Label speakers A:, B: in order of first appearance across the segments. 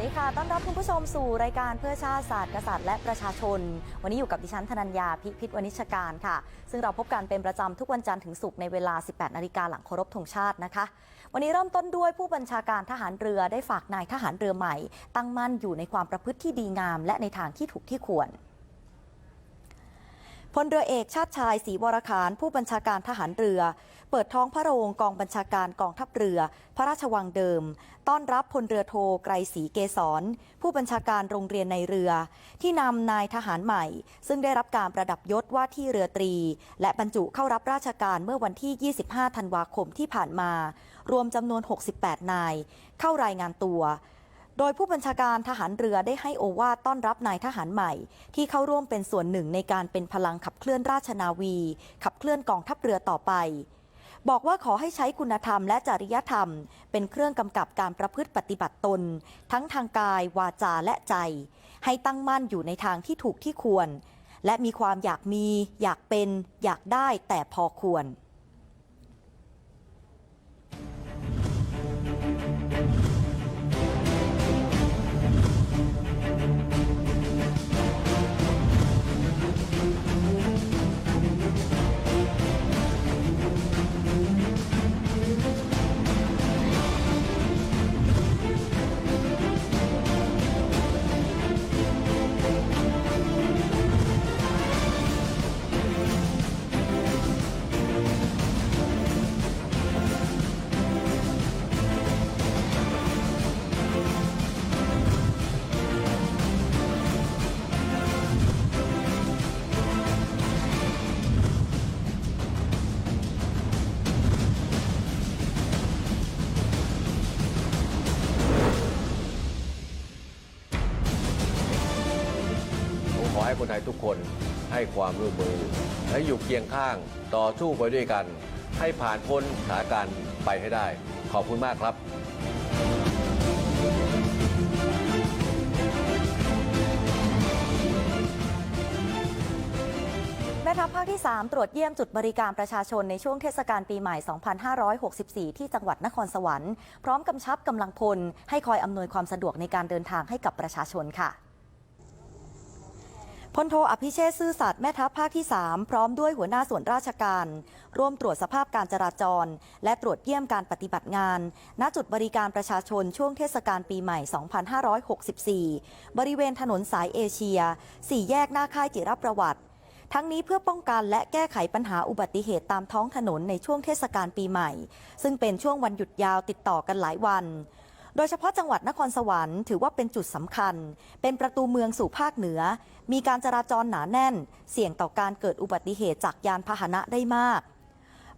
A: สดีค่ะ ต้อนรับคุณผู้ชมสู่รายการเพื่อชาติศาสตร์กษัตริย์และประชาชน วันนี้อยู่กับดิฉันธนัญญาพิพิธวณิชการค่ะ ซึ่งเราพบกันเป็นประจำทุกวันจันทร์ถึงศุกร์ในเวลา 18 นาฬิกาหลังเคารพธงชาตินะคะ วันนี้เริ่มต้นด้วยผู้บัญชาการทหารเรือได้ฝากนายทหารเรือใหม่ ตั้งมั่นอยู่ในความประพฤติที่ดีงาม และในทางที่ถูกที่ควรพลเรือเอกชาติชายศรีวรคารผู้บัญชาการทหารเรือ เปิดท้องพระโรงกองบัญชาการกองทัพเรือ พระราชวังเดิม ต้อนรับพลเรือโทไกรศรีเกษรผู้บัญชาการโรงเรียนในเรือ ที่นำนายทหารใหม่ ซึ่งได้รับการประดับยศว่าที่เรือตรี และบรรจุเข้ารับราชการเมื่อวันที่ 25 ธันวาคมที่ผ่านมา รวมจำนวน 68 นาย เข้ารายงานตัวโดยผู้บัญชาการทหารเรือได้ให้โอวาทต้อนรับนายทหารใหม่ ที่เข้าร่วมเป็นส่วนหนึ่งในการเป็นพลังขับเคลื่อนราชนาวี ขับเคลื่อนกองทัพเรือต่อไป บอกว่าขอให้ใช้คุณธรรมและจริยธรรม เป็นเครื่องกำกับการประพฤติปฏิบัติตน ทั้งทางกายวาจาและใจ ให้ตั้งมั่นอยู่ในทางที่ถูกที่ควร และมีความอยากมี อยากเป็น อยากได้แต่พอควร
B: คนไทยทุกคนให้ความร่วมมือ และอยู่เคียงข้างต่อสู้ไปด้วยกัน ให้ผ่านพ้นสถานการณ์ไปให้ได้ ขอบคุณมากครับ
A: แม่ทัพภาคที่ 3 ตรวจเยี่ยมจุดบริการประชาชนในช่วงเทศกาลปีใหม่ 2564 ที่จังหวัดนครสวรรค์ พร้อมกำชับกำลังพล ให้คอยอำนวยความสะดวกในการเดินทางให้กับประชาชนค่ะ พลโทอภิเชษซื่อสัตย์แม่ทัพภาคที่ 3 พร้อมด้วยหัวหน้าส่วนราชการ ร่วมตรวจสภาพการจราจร และตรวจเยี่ยมการปฏิบัติงาน ณจุดบริการประชาชนช่วงเทศกาลปีใหม่ 2564 บริเวณถนนสายเอเชีย สี่แยกหน้าค่ายจิรประวัติ ทั้งนี้เพื่อป้องกันและแก้ไขปัญหาอุบัติเหตุตามท้องถนนในช่วงเทศกาลปีใหม่ ซึ่งเป็นช่วงวันหยุดยาวติดต่อกันหลายวัน โดยเฉพาะจังหวัดนครสวรรค์ถือว่าเป็นจุดสำคัญ เป็นประตูเมืองสู่ภาคเหนือ มีการจราจรหนาแน่น เสี่ยงต่อการเกิดอุบัติเหตุจากยานพาหนะได้มาก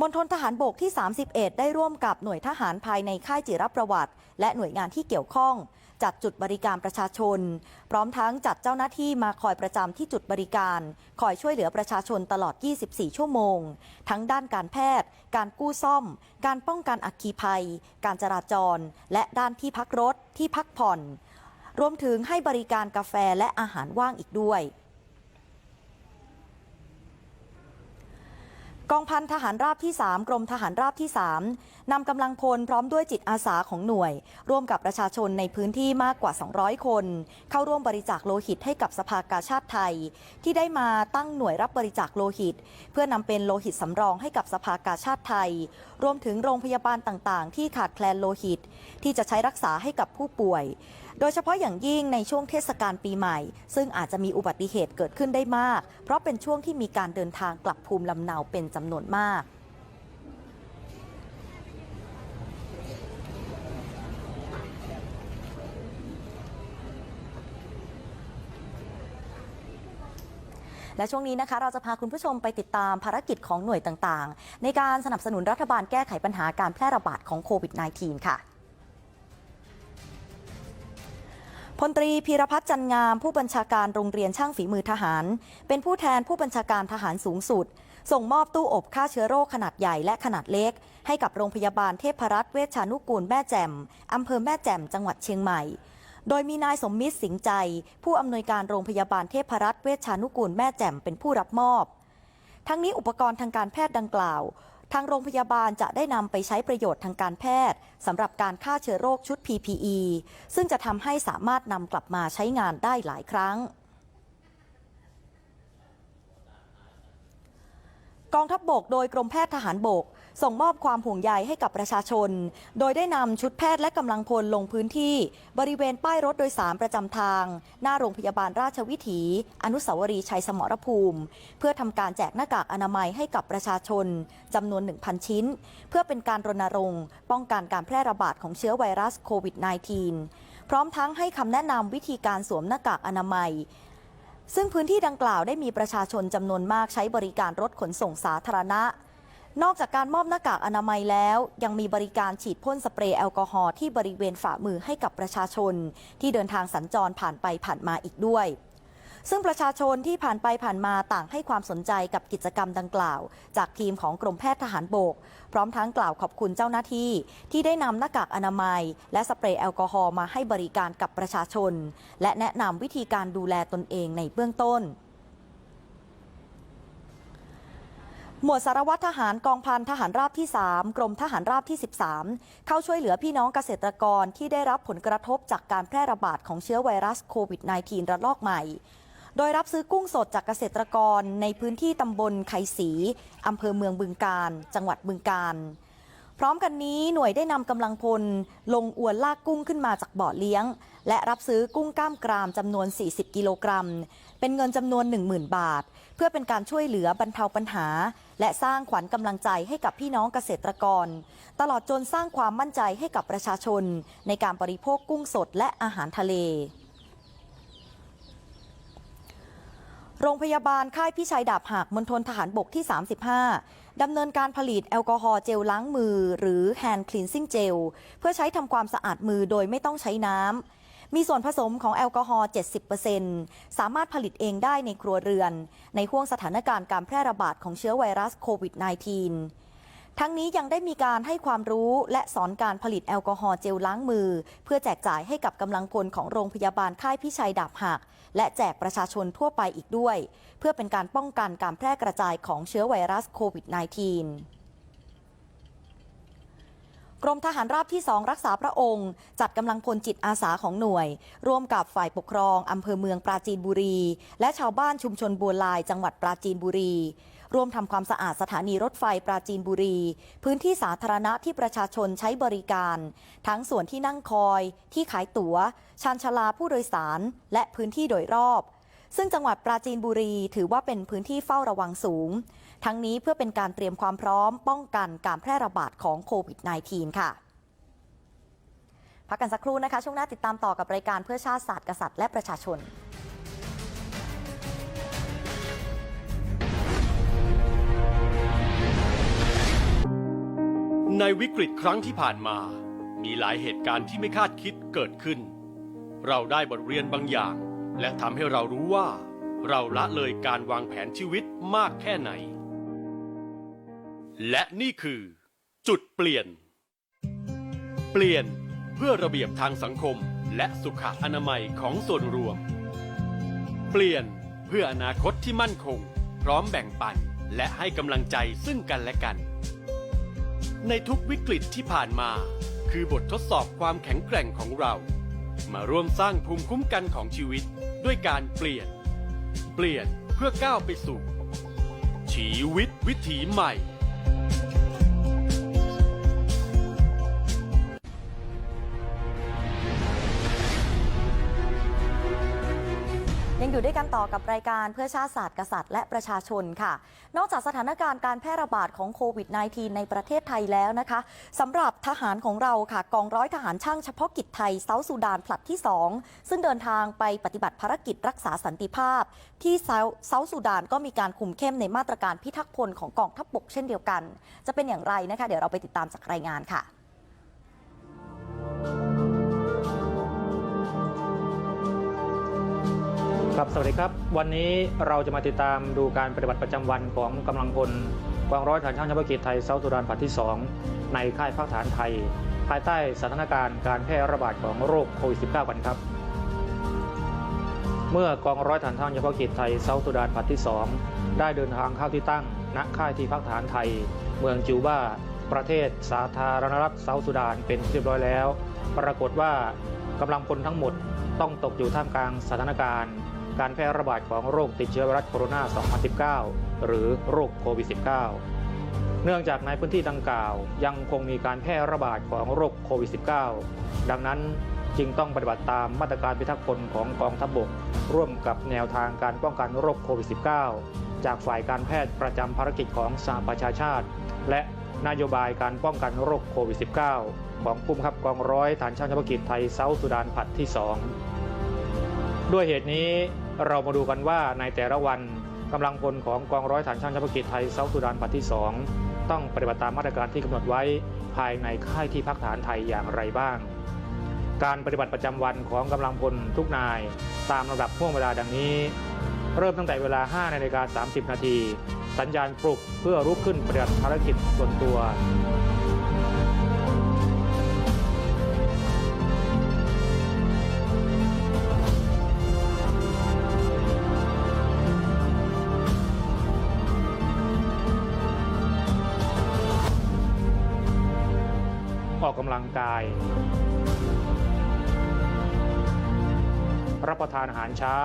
A: มณฑลทหารบกที่ 31 ได้ร่วมกับหน่วยทหารภายในค่ายจิรประวัติ และหน่วยงานที่เกี่ยวข้อง จัดจุดบริการประชาชน พร้อมทั้งจัดเจ้าหน้าที่มาคอยประจำที่จุดบริการ คอยช่วยเหลือประชาชนตลอด 24 ชั่วโมง ทั้งด้านการแพทย์ การกู้ซ่อม การป้องกันอัคคีภัย การจราจร และด้านที่พักรถที่พักผ่อน รวมถึงให้บริการกาแฟและอาหารว่างอีกด้วย กองพันทหารราบที่ 3 กรมทหารราบที่ 3นำกำลังพลพร้อมด้วยจิตอาสาของหน่วย ร่วมกับประชาชนในพื้นที่มากกว่า 200 คน เข้าร่วมบริจาคโลหิตให้กับสภากาชาติไทย ที่ได้มาตั้งหน่วยรับบริจาคโลหิต เพื่อนำเป็นโลหิตสำรองให้กับสภากาชาติไทย รวมถึงโรงพยาบาลต่างๆ ที่ขาดแคลนโลหิต ที่จะใช้รักษาให้กับผู้ป่วย โดยเฉพาะอย่างยิ่งในช่วงเทศกาลปีใหม่ ซึ่งอาจจะมีอุบัติเหตุเกิดขึ้นได้มาก เพราะเป็นช่วงที่มีการเดินทางกลับภูมิลำเนาเป็นจำนวนมากและช่วงนี้นะคะเราจะพาคุณผู้ชมไปติดตามภารกิจของหน่วยต่างๆ ในการสนับสนุนรัฐบาลแก้ไขปัญหาการแพร่ระบาดของโควิด -19 ค่ะ พลตรีพีรพัฒน์จันงาม ผู้บัญชาการโรงเรียนช่างฝีมือทหาร เป็นผู้แทนผู้บัญชาการทหารสูงสุด ส่งมอบตู้อบฆ่าเชื้อโรคขนาดใหญ่และขนาดเล็ก ให้กับโรงพยาบาลเทพรัตน์เวชานุกูลแม่แจ่มอำเภอแม่แจ่มจังหวัดเชียงใหม่ โดยมีนายสมมิตรสิงห์ใจ ผู้อำนวยการโรงพยาบาลเทพรัตน์เวชานุกูลแม่แจ่มเป็นผู้รับมอบ ทั้งนี้อุปกรณ์ทางการแพทย์ดังกล่าว ทางโรงพยาบาลจะได้นำไปใช้ประโยชน์ทางการแพทย์สำหรับการฆ่าเชื้อโรคชุด PPE ซึ่งจะทำให้สามารถนำกลับมาใช้งานได้หลายครั้งกองทัพบบกโดยกรมแพทย์ทหารบก ส่งมอบความห่วงใยให้กับประชาชน โดยได้นำชุดแพทย์และกำลังพลลงพื้นที่ บริเวณป้ายรถโดยสารประจำทาง หน้าโรงพยาบาลราชวิถี อนุสาวรีย์ชัยสมรภูมิ เพื่อทำการแจกหน้ากากอนามัยให้กับประชาชนจำนวน 1,000 ชิ้น เพื่อเป็นการรณรงค์ป้องกันการแพร่ระบาดของเชื้อไวรัสโควิด -19 พร้อมทั้งให้คำแนะนำวิธีการสวมหน้ากากอนามัยซึ่งพื้นที่ดังกล่าวได้มีประชาชนจำนวนมากใช้บริการรถขนส่งสาธารณะ นอกจากการมอบหน้ากากอนามัยแล้ว ยังมีบริการฉีดพ่นสเปรย์แอลกอฮอล์ที่บริเวณฝ่ามือให้กับประชาชน ที่เดินทางสัญจรผ่านไปผ่านมาอีกด้วย ซึ่งประชาชนที่ผ่านไปผ่านมาต่างให้ความสนใจกับกิจกรรมดังกล่าว จากทีมของกรมแพทย์ทหารบก พร้อมทั้งกล่าวขอบคุณเจ้าหน้าที่ ที่ได้นำหน้ากากอนามัย และสเปรย์แอลกอฮอล์มาให้บริการกับประชาชน และแนะนำวิธีการดูแลตนเองในเบื้องต้น หมวดสารวัตรทหารกองพันทหารราบที่ 3 กรมทหารราบที่ 13 เข้าช่วยเหลือพี่น้องเกษตรกรที่ได้รับผลกระทบจากการแพร่ระบาดของเชื้อไวรัสโควิด -19 ระลอกใหม่ โดยรับซื้อกุ้งสดจากเกษตรกรในพื้นที่ตำบลไข่สีอำเภอเมืองบึงการ จังหวัดบึงการพร้อมกันนี้หน่วยได้นำกำลังพล ลงอวนลากกุ้งขึ้นมาจากบ่อเลี้ยง และรับซื้อกุ้งกล้ามกรามจำนวน 40 กิโลกรัม เป็นเงินจำนวน 10,000 บาท เพื่อเป็นการช่วยเหลือบรรเทาปัญหา และสร้างขวัญกำลังใจให้กับพี่น้องเกษตรกร ตลอดจนสร้างความมั่นใจให้กับประชาชน ในการบริโภคกุ้งสดและอาหารทะเลโรงพยาบาลค่ายพิชัยดาบหักมณฑลทหารบกที่ 35 ดำเนินการผลิตแอลกอฮอล์เจลล้างมือ หรือ Hand Cleansing Gel เพื่อใช้ทำความสะอาดมือโดยไม่ต้องใช้น้ำ มีส่วนผสมของแอลกอฮอล์70%สามารถผลิตเองได้ในครัวเรือน ในห่วงสถานการณ์การแพร่ระบาดของเชื้อไวรัสโควิด -19 ทั้งนี้ยังได้มีการให้ความรู้และสอนการผลิตแอลกอฮอล์เจลล้างมือ เพื่อแจกจ่ายให้กับกำลังพลของโรงพยาบาลค่ายพิชัยดาบหัก และแจกประชาชนทั่วไปอีกด้วย เพื่อเป็นการป้องกันการแพร่กระจายของเชื้อไวรัสโควิด -19 กรมทหารราบที่ 2 รักษาพระองค์ จัดกำลังพลจิตอาสาของหน่วย ร่วมกับฝ่ายปกครองอำเภอเมืองปราจีนบุรี และชาวบ้านชุมชนบัวลายจังหวัดปราจีนบุรี ร่วมทำความสะอาดสถานีรถไฟปราจีนบุรี พื้นที่สาธารณะที่ประชาชนใช้บริการ ทั้งส่วนที่นั่งคอย ที่ขายตั๋ว ชานชาลาผู้โดยสาร และพื้นที่โดยรอบ ซึ่งจังหวัดปราจีนบุรีถือว่าเป็นพื้นที่เฝ้าระวังสูง ทั้งนี้เพื่อเป็นการเตรียมความพร้อมป้องกันการแพร่ระบาดของโควิด -19 ค่ะ พักกันสักครู่นะคะ ช่วงหน้าติดตามต่อกับรายการเพื่อชาติศาสตร์กษัตริย์และประชาชน
C: ในวิกฤตครั้งที่ผ่านมา มีหลายเหตุการณ์ที่ไม่คาดคิดเกิดขึ้น เราได้บทเรียนบางอย่าง และทำให้เรารู้ว่า เราละเลยการวางแผนชีวิตมากแค่ไหน และนี่คือ จุดเปลี่ยน เปลี่ยนเพื่อระเบียบทางสังคมและสุขอนามัยของส่วนรวม เปลี่ยนเพื่ออนาคตที่มั่นคง พร้อมแบ่งปันและให้กำลังใจซึ่งกันและกัน ในทุกวิกฤตที่ผ่านมา คือบททดสอบความแข็งแกร่งของเรา มาร่วมสร้างภูมิคุ้มกันของชีวิต ด้วยการเปลี่ยน เปลี่ยนเพื่อก้าวไปสู่ ชีวิตวิถีใหม่
A: ยังอยู่ด้วยกันต่อกับรายการเพื่อชาติศาสตร์กษัตริย์และประชาชนค่ะ นอกจากสถานการณ์การแพร่ระบาดของโควิด -19 ในประเทศไทยแล้วนะคะสำหรับทหารของเราค่ะ กองร้อยทหารช่างเฉพาะกิจไทยเซาท์ซูดานผลัดที่ 2 ซึ่งเดินทางไปปฏิบัติภารกิจรักษาสันติภาพ ที่เซาเซาท์ซูดานก็มีการคุมเข้มในมาตรการพิทักษ์พลของกองทัพบกเช่นเดียวกัน จะเป็นอย่างไรนะคะ เดี๋ยวเราไปติดตามจากรายงานค่ะ
D: ครับ สวัสดีครับ วันนี้เราจะมาติดตามดูการปฏิบัติประจำวันของกำลังพลกองร้อยฐานช่างเฉพาะกิจไทยเซาท์สุดานผัดที่ 2 ในค่ายพักฐานไทย ภายใต้สถานการณ์การแพร่ระบาดของโรคโควิด -19 กันครับ เมื่อกองร้อยฐานช่างเฉพาะกิจไทยเซาท์สุดานผัดที่ 2 ได้เดินทางเข้าที่ตั้งณค่ายที่พักฐานไทย เมืองจิวบ้าประเทศสาธารณรัฐเซาท์สุดานเป็นที่เรียบร้อยแล้ว ปรากฏว่ากำลังพลทั้งหมดต้องตกอยู่ท่ามกลางสถานการณ์ การแพร่ระบาดของโรคติดเชื้อไวรัสโคโรนา 2019 หรือโรคโควิด -19 เนื่องจากในพื้นที่ดังกล่าว ยังคงมีการแพร่ระบาดของโรคโควิด -19 ดังนั้นจึงต้องปฏิบัติตามมาตรการพิทักษ์พลของกองทัพบกร่วมกับแนวทางการป้องกันโรคโควิด -19 จากฝ่ายการแพทย์ประจำภารกิจของสหประชาชาติ และนโยบายการป้องกันโรคโควิด -19 ของผู้บังคับกองร้อยฐานช่างเฉพาะกิจไทยเซาท์สุดานผัดที่ 2 ด้วยเหตุนี้ เรามาดูกันว่าในแต่ละวันกำลังพลของกองร้อยฐานช่างเฉพาะกิจไทยเซาท์สุดานผัดที่ 2 ต้องปฏิบัติตามมาตรการที่กำหนดไว้ภายในค่ายที่พักฐานไทยอย่างไรบ้าง การปฏิบัติประจำวันของกำลังพลทุกนาย ตามระดับห่วงเวลาดังนี้ เริ่มตั้งแต่เวลา5นาฬิกา30 นาที สัญญาณปลุกเพื่อรุกขึ้นปฏิบัติภารกิจส่วนตัว กกำลังกาย รับประทานอาหารเช้า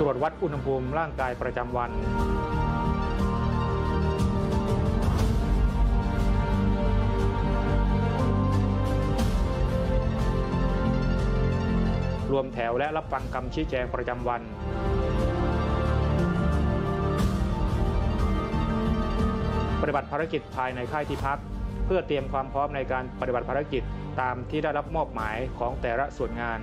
D: ตรวจวัดอุณหภูมิร่างกายประจำวัน รวมแถวและรับฟังคำชี้แจงประจำวันปฏิบัติภารกิจภายในค่ายที่พัก พื่อเตรียมความพร้อมในการปฏิบัติภารกิจตามที่ได้รับมอบหมายของแต่ละส่วนงาน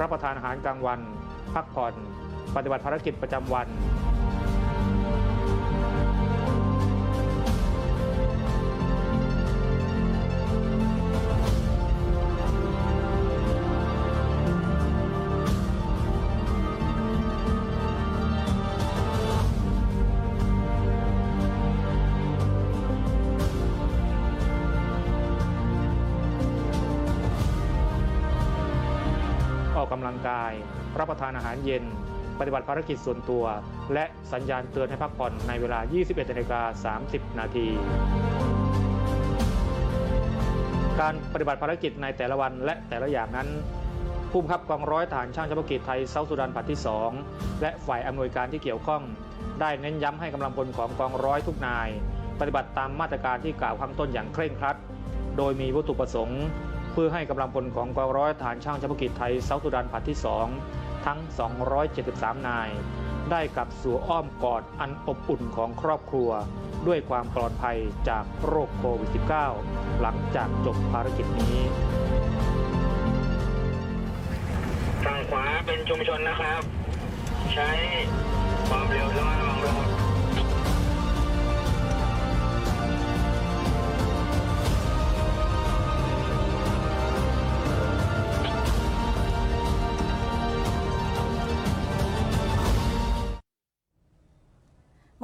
D: รับประทานอาหารกลางวัน พักผ่อน ปฏิบัติภารกิจประจำวัน ออกกำลังกาย รับประทานอาหารเย็น ปฏิบัติภารกิจส่วนตัว และสัญญาณเตือนให้พักผ่อนในเวลา 21นาฬิกา30 นาที การปฏิบัติภารกิจในแต่ละวันและแต่ละอย่างนั้นผู้บังคับกองร้อยฐานช่างเฉพาะกิจไทยเซาท์สุดานผัดที่ 2 และฝ่ายอำนวยการที่เกี่ยวข้อง ได้เน้นย้ำให้กำลังพลของกองร้อยทุกนาย ปฏิบัติตามมาตรการที่กล่าวข้างต้นอย่างเคร่งครัด โดยมีวัตถุประสงค์ พื่อให้กำลังพลของกองร้อยฐานช่างเฉพาะกิจไทยเซาท์สุดานผัดที่ 2 ทั้ง 273 นาย ได้กลับสู่อ้อมกอดอันอบอุ่นของครอบครัว ด้วยความปลอดภัยจากโรคโควิด -19 หลังจากจบภารกิจนี้
E: ฝั่งขวาเป็นชุมชนนะครับ ใช้ความเร็วระมัดระวัง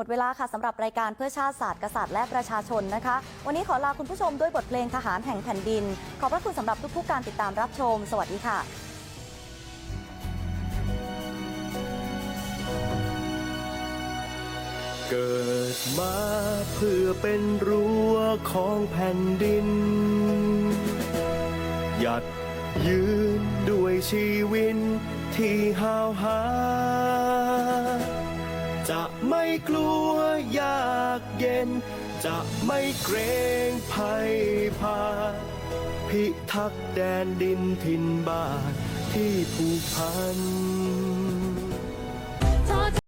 E: ด
A: เวลาค่ะสำหรับรายการเพื่อชาติศาสตร์กษัตริย์และประชาชนนะคะ วันนี้ขอลาคุณผู้ชมด้วยบทเพลงทหารแห่งแผ่นดิน ขอบพระคุณสำหรับทุกๆการติดตามรับชม สวัสดีค่ะ
F: เกิดมาเพื่อเป็นรั้วของแผ่นดิน หยัดยืนด้วยชีวิตที่หาวหา กลัวยากเย็น จะไม่เกรงภัยพา พิทักษ์แดนดินถิ่นบ้านที่ผูกพัน